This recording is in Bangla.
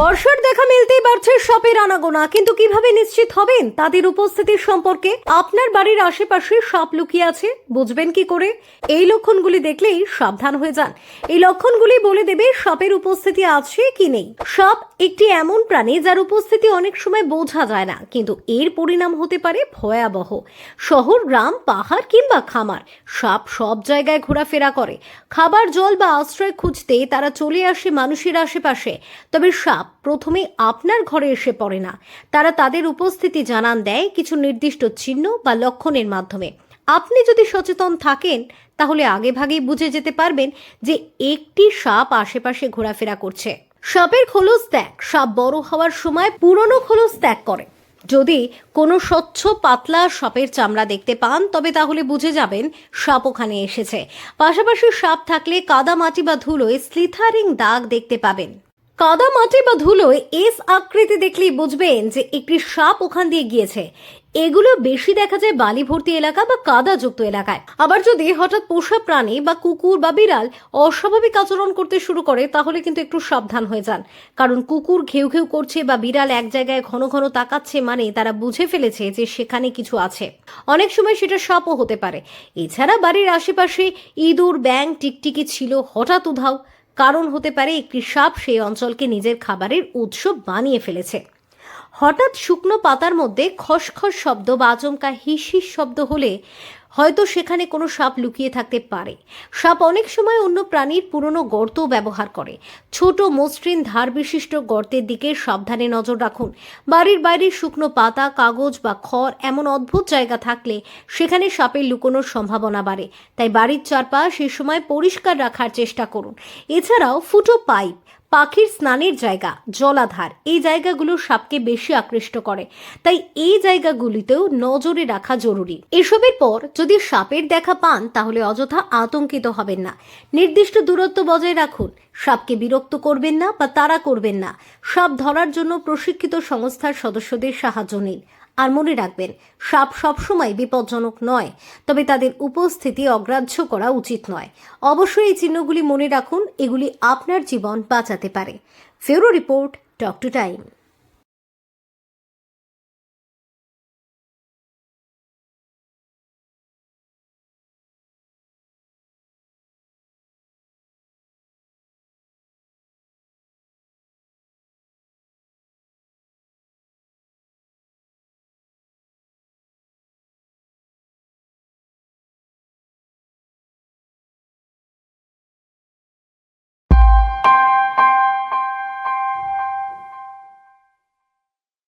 বর্ষার দেখা মিলতেই বাড়ছে সাপের আনাগোনা। কিন্তু কীভাবে নিশ্চিত হবেন তাদের উপস্থিতির সম্পর্কে? আপনার বাড়ির আশেপাশে সাপ লুকিয়ে আছে? বুঝবেন কি করে? এই লক্ষণগুলি দেখলেই সাবধান হয়ে যান। এই লক্ষণগুলি বলে দেবে সাপের উপস্থিতি আছে কি নেই। সাপ একটি এমন প্রাণী যার উপস্থিতি অনেক সময় বোঝা যায় না, কিন্তু এর পরিণাম হতে পারে ভয়াবহ। শহর, গ্রাম, পাহাড় কিংবা খামার। সাপ সব জায়গায় ঘোরাফেরা করে। খাবার, জল বা আশ্রয় খুঁজতে তারা চলে আসে মানুষের আশেপাশে। তবে সাপ প্রথমে আপনার ঘরে এসে পড়ে না। তারা তাদের উপস্থিতি জানান দেয় কিছু নির্দিষ্ট চিহ্ন বা লক্ষণের মাধ্যমে। আপনি যদি সচেতন থাকেন, তাহলে আগেভাগেই বুঝে যেতে পারবেন যে একটি সাপ আশেপাশে ঘোরাফেরা করছে। সাপের খোলস ত্যাগ। সাপ বড় হওয়ার সময় পুরনো খোলস ত্যাগ করে। যদি কোনো স্বচ্ছ, পাতলা সাপের চামড়া দেখতে পান, তবে তাহলে বুঝে যাবেন সাপ ওখানে এসেছে। পাশাপাশি সাপ থাকলে কাদা মাটি বা ধুলোয় স্লিথারিং দাগ দেখতে পাবেন। কাদা মাটি বা ধুলোয় এস আকৃতি দেখলেই বুঝবেন যে একটি সাপ ওখান দিয়ে গিয়েছে। এগুলো বেশি দেখা যায় বালি ভর্তি এলাকা বা কাদাযুক্ত এলাকায়। আবার যদি হঠাৎ পোষা প্রাণী বা কুকুর বা বিড়াল অস্বাভাবিক আচরণ করতে শুরু করে, তাহলে কিন্তু একটু সাবধান হয়ে যান। কারণ কুকুর ঘেউ ঘেউ করছে বা বিড়াল এক জায়গায় ঘন ঘন তাকাচ্ছে মানে তারা বুঝে ফেলেছে যে সেখানে কিছু আছে। অনেক সময় সেটা সাপও হতে পারে। এছাড়া বাড়ির আশেপাশে ইঁদুর ব্যাং টিকটিকি ছিল হঠাৎ উধাও। কারণ হতে পারে একটি সাপ সেই অঞ্চলকে নিজের খাবারের উৎস বানিয়ে ফেলেছে। হঠাৎ শুকনো পাতার মধ্যে খসখস শব্দ বা আচমকা হিস হিস শব্দ হলে হয়তো সেখানে কোনো সাপ লুকিয়ে থাকতে পারে। সাপ অনেক সময় অন্য প্রাণীর পুরনো গর্ত ব্যবহার করে। ছোট মসৃণ ধার বিশিষ্ট গর্তের দিকে সাবধানে নজর রাখুন। বাড়ির বাইরে শুকনো পাতা, কাগজ বা খড় এমন অদ্ভুত জায়গা থাকলে সেখানে সাপের লুকোনোর সম্ভাবনা বাড়ে। তাই বাড়ির চারপাশ এ সময় পরিষ্কার রাখার চেষ্টা করুন। এছাড়াও ফুটো পাইপ পাখির স্নানের জায়গা, জলাধার, এই জায়গাগুলো সাপকে বেশি আকৃষ্ট করে। তাই এই জায়গাগুলিতেও নজরে রাখা জরুরি। এসবের পর যদি সাপের দেখা পান, তাহলে অযথা আতঙ্কিত হবেন না। নির্দিষ্ট দূরত্ব বজায় রাখুন। সাপকে বিরক্ত করবেন না বা তাড়া করবেন না। সাপ ধরার জন্য প্রশিক্ষিত সংস্থার সদস্যদের সাহায্য নিন। আর মনে রাখবেন, সাপ সবসময় বিপজ্জনক নয়, তবে তাদের উপস্থিতি অগ্রাহ্য করা উচিত নয়। অবশ্যই এই চিহ্নগুলি মনে রাখুন, এগুলি আপনার জীবন বাঁচাতে পারে। ফেরো রিপোর্ট টক টু টাইম।